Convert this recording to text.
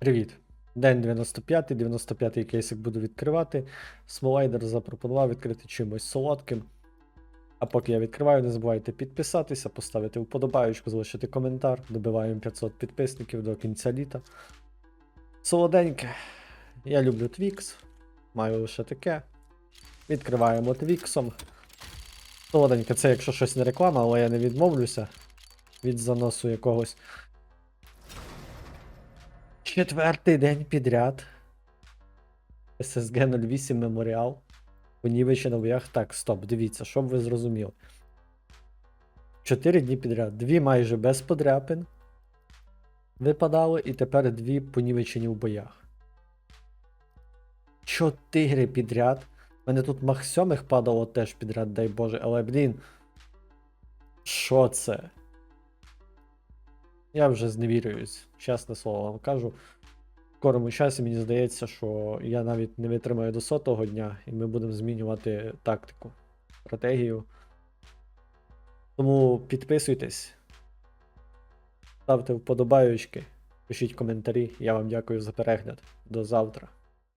Привіт. День 95, 95-й кейсик буду відкривати. Смолайдер запропонував відкрити чимось солодким. А поки я відкриваю, не забувайте підписатися, поставити вподобаючку, залишити коментар. Добиваємо 500 підписників до кінця літа. Солоденьке. Я люблю Твікс. Маю лише таке. Відкриваємо Твіксом. Солоденьке, це якщо щось не реклама, але я не відмовлюся від заносу якогось. Четвертий день підряд. SSG 08 Меморіал. Понівечі на боях. Так, стоп, дивіться, щоб ви зрозуміли. Чотири дні підряд. Дві майже без подряпин. Випадали, і тепер дві понівечені в боях. Чотири підряд. У мене тут мах падало теж підряд, дай Боже, але блін. Що це? Я вже зневірююсь, чесне слово вам кажу. В скорому часі мені здається, що я навіть не витримаю до сотого дня, і ми будемо змінювати тактику, стратегію. Тому підписуйтесь, ставте вподобайочки, пишіть коментарі. Я вам дякую за перегляд. До завтра.